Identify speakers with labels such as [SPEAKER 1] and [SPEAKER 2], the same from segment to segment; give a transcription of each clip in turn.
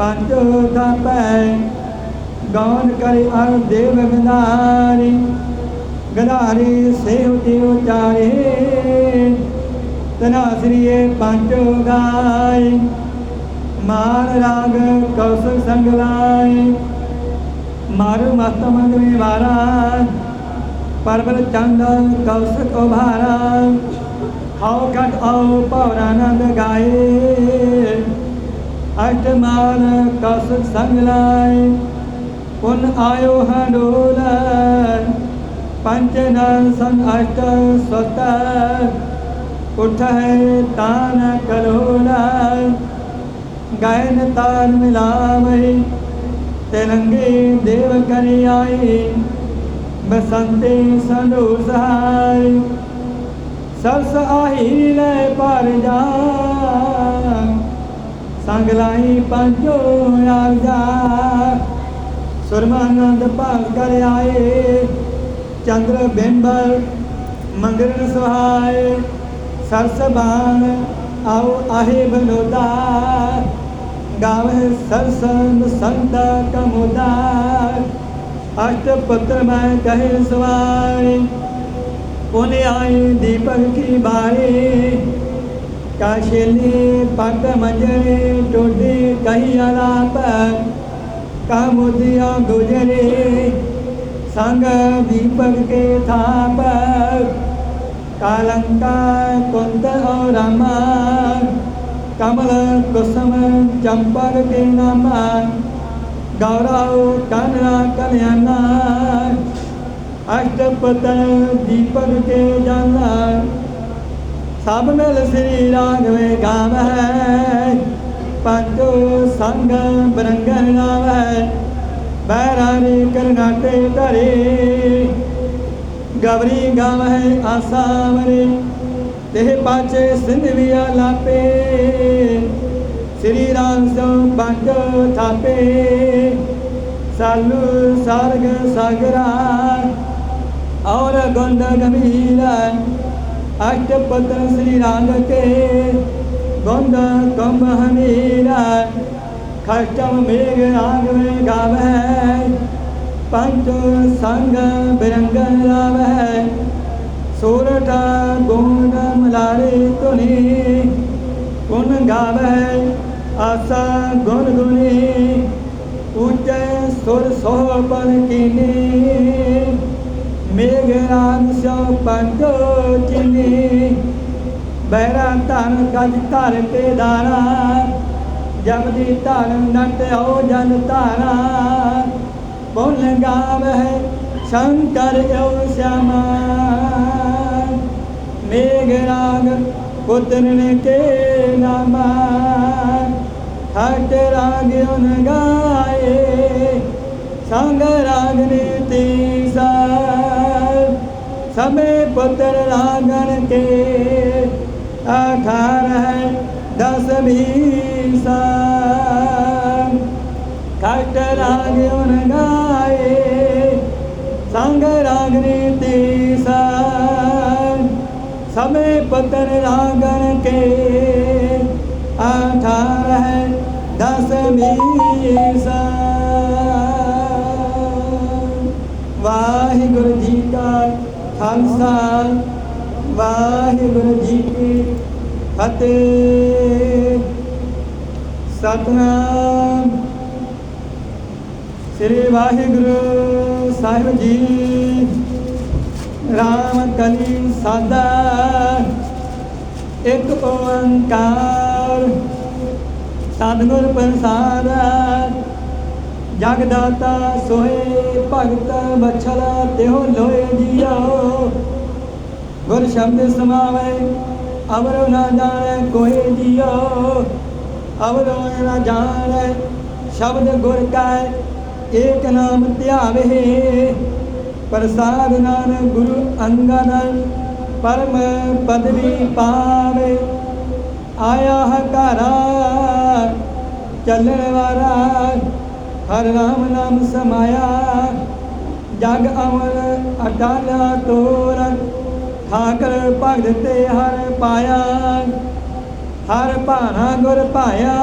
[SPEAKER 1] ਪੰਜ ਥਾਪੈ ਗਾਨ ਕਰੇ ਅਰ ਦੇਵ ਗੰਧਾਰੀ ਗੰਧਾਰੀ ਸੇਵ ਤੇ ਉਚਾਰੇ ਤਨਾ ਸ੍ਰੀਏ ਪੰਜ ਗਾਏ, ਮਾਨ ਰਾਗ ਕੌਸ ਸੰਗ ਲਾਏ। ਮਾਰੂ ਮਸਤ ਮੰਗ ਮੇ ਵਾਰਾ ਪਰਬਲ ਚੰਦ ਕੌਸ ਕੋ ਭਾਰਾ ਖਾਓ ਕਟ ਆਓ ਪਵਰਾਨੰਦ ਗਾਏ। ਅਸ਼ਟਮਾਨ ਕਸ ਸੰਗ ਲਾਏ, ਪੁਨ ਆਇਓ ਹਡੋਲ ਪੰਚ ਨਾਨ ਸੰਗ ਅਸ਼ਟ ਸਤ ਉਠ ਹੈ ਤਾਨ ਕਲੋਲਾ। ਗਾਇਨ ਤਾਨ ਮਿਲਾਵਈ ਤੇਲੰਗੇ ਦੇਵ ਕਰਿ ਆਏ, ਬਸੰਤੇ ਸੰਦੂ ਸਹਾਈ ਸਰਸ ਆਹੀ ਲੈ ਪਰ ਜਾ ਸੰਗ ਲਾਈ ਪੰਜੋ ਆਲ ਜਾ ਸੁਰਮਾਨੰਦ ਭਾਗ ਕਰ ਆਏ। ਚੰਦਰ ਬਿੰਬਰ ਮੰਗਲ ਸੁਹਾਏ। ਸਰਸ ਬਾਣ ਆਹੇ ਬਨੋਦਾ ਗਾਵੇ ਸਰਸਨ ਸੰਤ ਕਮੋਦਾ। ਅਸ਼ਟ ਪਤਰ ਮੈਂ ਕਹੇ ਸਵਾਰੀ ਉਹਨੇ ਆਏ ਦੀਪਕ ਕੀ ਬਾਰੀ ਕਾਸ਼ੇਲੀ ਪੱਟ ਮੰਜਰੇ ਟੋਡੀ ਕਹੀ ਆਲਾਪ ਕਾਮੁਦਿਆ ਗੁਜਰੇ ਸੰਗ ਦੀਪਕ ਕੇ ਥਾਪ। ਕਾਲੰਕਾ ਕੁੰਦ ਔ ਰਾਮਾ, ਕਮਲ ਕੁਸਮ ਚੰਪਰ ਕੇ ਨਾਮਾ। ਗੌਰਵ ਕਨਰਾ ਕਲਿਆਣਾ ਅਸ਼ਟਪਤਨ ਦੀਪਕ ਕੇ ਜਾਨਾ ਸਭ ਮਿਲ ਸ੍ਰੀ ਰਾਗਵੇ ਹੈ ਪੰਜੋ ਸੰਗ ਬਰੰਗਨ ਨਾਵੈ ਬੈਰਾਨੀ ਕਰਨਾਟੇ ਧਰੇ। ਗਵਰੀ ਗਾਵੈ ਆਸਾਵਰੇ ਤੇ ਪਾਚੇ ਸਿੰਧਵੀਆ ਲਾਪੇ ਸ੍ਰੀ ਰਾਮ ਸੋ ਪੰਜ ਥਾਪੇ। ਸਾਲੂ ਸਰਗ ਸਾਗਰਾ। ਔਰ ਗੰਧ ਗੰਭੀਰਾ ਅਸ਼ਟਪਤਨ ਸ੍ਰੀ ਰਾਮ ਕੇ ਗੰਧ ਕੰਬ ਹਮੀਰਾ ਖਸ਼ਟਮ ਮੇਘ ਰਾਗ ਮੇ ਗਾਵੇ ਪੰਜ ਸੰਗ ਬਿਰੰਗ ਲਾਵੇ ਸੂਰਟਾ ਗੁਣ ਮਲਾਰੇ ਧੁਨੀ ਗੁਣ ਗਾਵੇ ਆਸਾ ਗੁਣ ਗੁਣੀ ਉੱਚੇ ਸੁਰ ਸੋਪਨ ਕੀਨੀ ਮੇਘ ਰਾਮ ਸੋ ਪੰਜੋ ਚਿਨੀ ਬਹਿਰਾ ਧਨ ਗਜ ਧਰ ਤੇ ਦਾਰਾ ਜਬ ਦੀ ਧਨ ਨਟ ਹੋ ਜਨ ਧਾਰਾ। ਬੋਲ ਗਾਵੇ ਸ਼ੰਕਰ ਓ ਸ਼ਮਾ। ਮੇਘ ਰਾਗ ਪੁੱਤਰਨ ਕੇ ਨਾਮਾ। ਹਟ ਰਾਗ ਉਨ ਗਾਏ, ਸੰਗ ਰਾਗ ਨੇ ਤੀਸਾ। ਸਮੇ ਪੁੱਤਰ ਰਾਗਣ ਕੇ ਅਠਾਰ ਹੈ ਦਸ ਵੀਸਾ ਖਟ ਰਾਗ ਉਨ ਗਾਏ ਸੰਗ ਰਾਗ ਨੇ ਤੀਸਾ ਸਮੇ ਪੁੱਤਰ ਰਾਗਣ ਕੇ ਅਠਾਰ ਹੈ ਦਸ ਵੀਸਾ ਵਾਹਿਗੁਰੂ ਜੀ ਕਾ ਖਾਲਸਾ ਵਾਹਿਗੁਰੂ ਜੀ ਕੀ ਫਤਿਹ। ਸਤਨਾਮ। ਸ੍ਰੀ ਵਾਹਿਗੁਰੂ ਸਾਹਿਬ ਜੀ, ਰਾਮ ਕਲੀ ਸਾਦਾ। ਇੱਕ ਓੰਕਾਰ, ਸਤਿਗੁਰ ਪ੍ਰਸਾਦ। ਜਗਦਾਤਾ ਸੋਏ ਭਗਤ ਬਛਲ ਤਿਹੁ ਲੋਏ ਜੀਓ ਗੁਰ ਸ਼ਬਦ ਸਮਾਵੇ, ਅਵਰ ਨਾ ਜਾਣੈ ਕੋਈ ਜੀਓ ਅਵਰ ਨਾ ਜਾਣੈ ਸ਼ਬਦ ਗੁਰ ਕੈ, ਏਕ ਨਾਮ ਧਿਆਵੇ। ਪ੍ਰਸਾਦ ਨਾਨਕ ਗੁਰੂ ਅੰਗਦ, ਪਰਮ ਪਦਵੀ ਪਾਵੇ। ਆਇਆ ਹੈ ਚੱਲਣ ਵਾਲਾ ਹਰ ਰਾਮ ਨਾਮ ਸਮਾਇਆ। ਜਗ ਅਮਰ ਅਟਾਲਾ ਤੋਰ। ਠਾਕਰ ਭਗਤ ਤੇ ਹਰ ਪਾਇਆ। ਹਰ ਭਾਣਾ ਗੁਰ ਪਾਇਆ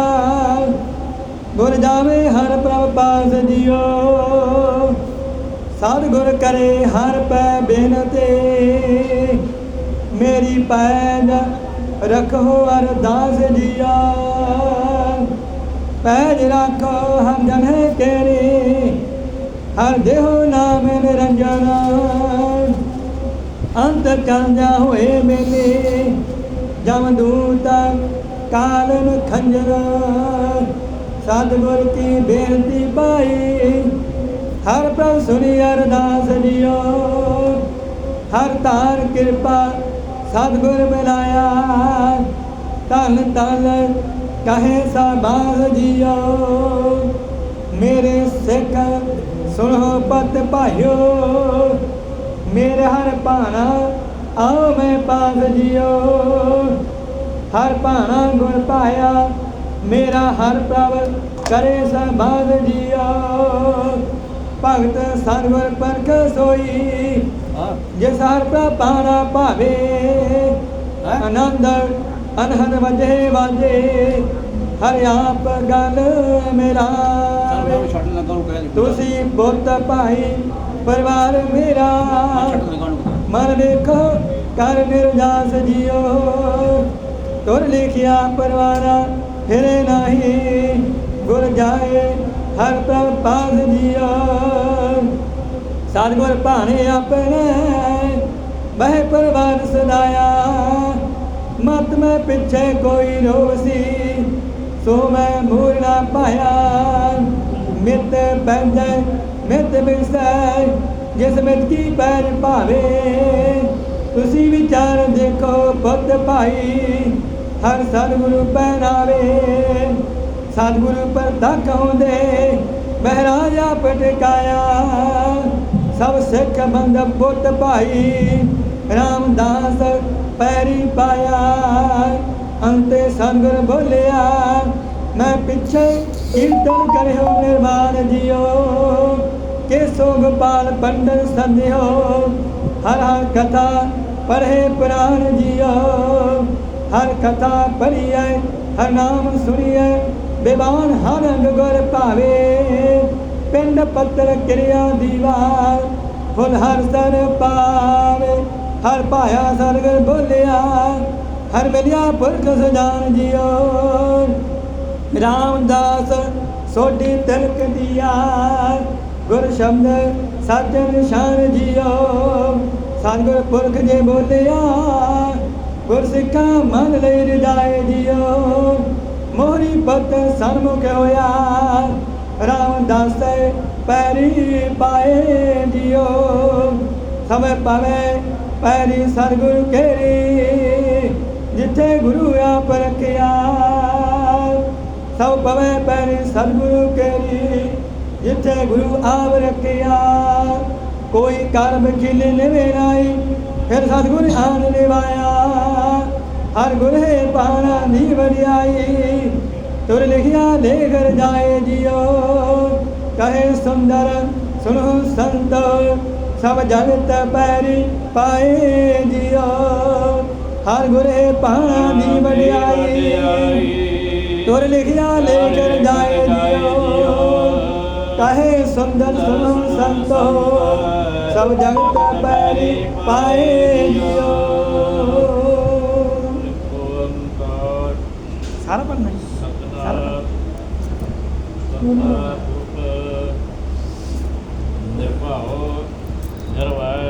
[SPEAKER 1] ਗੁਰ ਜਾਵੇ ਹਰ ਪ੍ਰਭ ਪਾਸ ਜਿਓ ਸਤ ਗੁਰ ਕਰੇ ਹਰ ਪੈ ਬੇਨਤੇ। ਮੇਰੀ ਪੈਜ ਰਖੋ ਅਰਦਾਸ ਜੀਆ ਪੈਜ ਰੱਖੋ ਹਮ ਜਨੇ ਤੇਰੇ, ਹਰ ਦੇਹੁ ਨਾਮ ਨਿਰੰਜਨ। ਅੰਤ ਕੰਜਾ ਹੋਏ ਮੇਲੇ, ਜਮ ਦੂਤ ਕਾਲਨ ਖੰਜਰ ਸਤਿਗੁਰ ਕੀ ਬੇਨਤੀ ਪਾਈ, ਹਰ ਪ੍ਰਭ ਸੁਣੀ ਅਰਦਾਸ ਦਿਓ ਹਰ ਤਾਰ ਕਿਰਪਾ ਸਤਿਗੁਰ ਮਿਲਾਇਆ ਤਨ ਤਨ ਕਹੇ ਸਾਬਾਜ਼ ਜੀਓ ਮੇਰੇ ਸਿੱਖ ਸੁਣੋ ਪਤ ਭਾਇਓ ਮੇਰੇ ਹਰ ਭਾਣਾ ਆਓ ਮੈਂ ਪਾਸ ਜਿਓ। ਹਰ ਭਾਣਾ ਗੁਣ ਪਾਇਆ ਮੇਰਾ ਹਰ ਪ੍ਰਭ ਕਰੇ ਸਮਾਦ ਜਿਓ। ਭਗਤ ਸਰਵਰ ਪਰਖ ਸੋਈ ਜਿਸ ਹਰ ਪ੍ਰਭ ਭਾਣਾ ਭਾਵੇ ਆਨੰਦ ਅਨਹਦ ਵਜੇ ਵਾਜੇ ਹਰ ਆਪ ਗਲ ਮੇਰਾ ਤੁਸੀਂ ਪੁੱਤ ਭਾਈ ਪਰਿਵਾਰ ਮੇਰਾ। ਮਨ ਵੇਖੋ ਕਰ ਨਿਰਜਾਸ ਜਿਓ। ਤੁਰ ਲਿਖਿਆ ਪਰਵਾਰਾ ਫਿਰੇ ਨਹੀਂ। ਗੁਰ ਜਾਏ ਹਰ ਪ੍ਰਭ ਪਾਸ ਜਿਓ ਸਤਿਗੁਰ ਭਾਣੇ ਆਪਣੇ ਬਹਿ ਪਰਵਾਰ ਸਦਾਇਆ। ਮਤ ਮੈਂ ਪਿੱਛੇ ਕੋਈ ਰੋਸੀ ਸੋ ਮੈਂ ਮੂਰ ਪਾਇਆ। ਮਿੱਤ ਪੈਂਦੇ, ਮਿੱਤ ਬਿਸੈ ਜਿਸ ਮਿੱਤ ਕੀ ਪੈਰ ਭਾਵੇ। ਤੁਸੀਂ ਵਿਚਾਰ ਦੇਖੋ ਪੁੱਤ ਭਾਈ, ਹਰ ਸਤਿਗੁਰੂ ਪਹਿਰਾਵੇ। ਸਤਿਗੁਰੂ ਪਰ ਤੱਕ ਹੁੰਦੇ, ਮਹਾਰਾਜਾ ਪਟਕਾਇਆ ਸਭ ਸਿੱਖ ਬੰਦ ਪੁੱਤ ਭਾਈ, ਰਾਮਦਾਸ ਪੈਰੀ ਪਾਇਆ, ਅੰਤੇ ਸੰਗਰ ਬੋਲਿਆ, ਮੈਂ ਪਿੱਛੇ ਕੀਰਤਨ ਕਰਿਓ, ਨਿਰਵਾਣ ਜਿਓ ਕੇਸੋ ਗੋਪਾਲ ਪੰਡਨ ਸੰਧਿਓ, ਹਰ ਹਰ ਕਥਾ ਪੜ੍ਹੇ ਪੁਰਾਣ ਜਿਓ, ਹਰ ਕਥਾ ਪੜ੍ਹੀਐ, ਹਰ ਨਾਮ ਸੁਣੀਐ ਵਿਵਾਨ ਹਰ ਅੰਗ ਗੁਰ ਭਾਵੇ, ਪਿੰਡ ਪੱਤਰ ਕਿਰਿਆ ਦੀਵਾਰ, ਫੁੱਲ ਹਰ ਸਰ ਪਾਵੇ। ਹਰ ਪਾਇਆ ਸਰਗਰ ਬੋਲਿਆ, ਹਰ ਮਿਲਿਆ ਪੁਰਖ ਸਜਾਨ ਜਿਓ ਰਾਮਦਾਸ ਸੋਢੀ ਤਿਲਕ ਦਿਆ, ਗੁਰ ਸ਼ਬਦ ਸੱਚ ਨਿਸ਼ਾਨ ਜਿਓ ਸਤਿਗੁਰ ਪੁਰਖ ਜੇ ਬੋਲਿਆ, ਗੁਰ ਸਿੱਖਾ ਮਨ ਲਈ ਰਜਾਏ ਜਿਓ ਮੋਹਰੀ ਪਤ ਸਨਮੁਖ ਹੋਇਆ, ਰਾਮਦਾਸ ਪੈਰੀ ਪਾਏ ਜਿਓ ਸਭੇ ਪਾਵੇ ਪੈਰੀ ਸਰਗੁਰੂ ਕੇਰੀ ਜਿੱਥੇ ਗੁਰੂ ਆਪ ਰਖਿਆ ਸਭ ਪਵੇ ਪੈਰੀ ਸਤਿਗੁਰੂ ਕੇਰੀ ਜਿੱਥੇ ਗੁਰੂ ਆਪ ਰਖਿਆ। ਕੋਈ ਕਰਮ ਖਿਲ ਨਿਵੇ ਨਾਈ ਫਿਰ ਸਤਿਗੁਰ ਆਨ ਨਿਵਾਇਆ। ਹਰ ਗੁਰੇ ਪਾਣਾ ਨੀ ਵਡਿਆਈ, ਤੁਰ ਲਿਖਿਆ ਲੇਖ ਜਾਏ ਜਿਓ ਕਹੇ ਸੁੰਦਰ, ਸੁਣੋ ਸੰਤ ਸਭ ਜਗਤ ਪੈਰੀ ਪਾਏ ਜਿਓ। ਹਰ ਗੁਰੇ ਪਾਣਾ ਵਡਿਆਈ। ਤੁਰ ਲਿਖਿਆ ਲੇਖ ਜਾਏ ਜਿਓ। ਕਹੇ ਸੁੰਦਰ ਸੁਣੋ ਸੰਤੋ। ਸਭ ਜਗਤ ਪੈਰੀ ਪਾਏ ਜਿਓ। ਸਾਰਾ ਪੜਨਾ ਸਾਰਾ
[SPEAKER 2] ਨਿਰਭਉ ya lah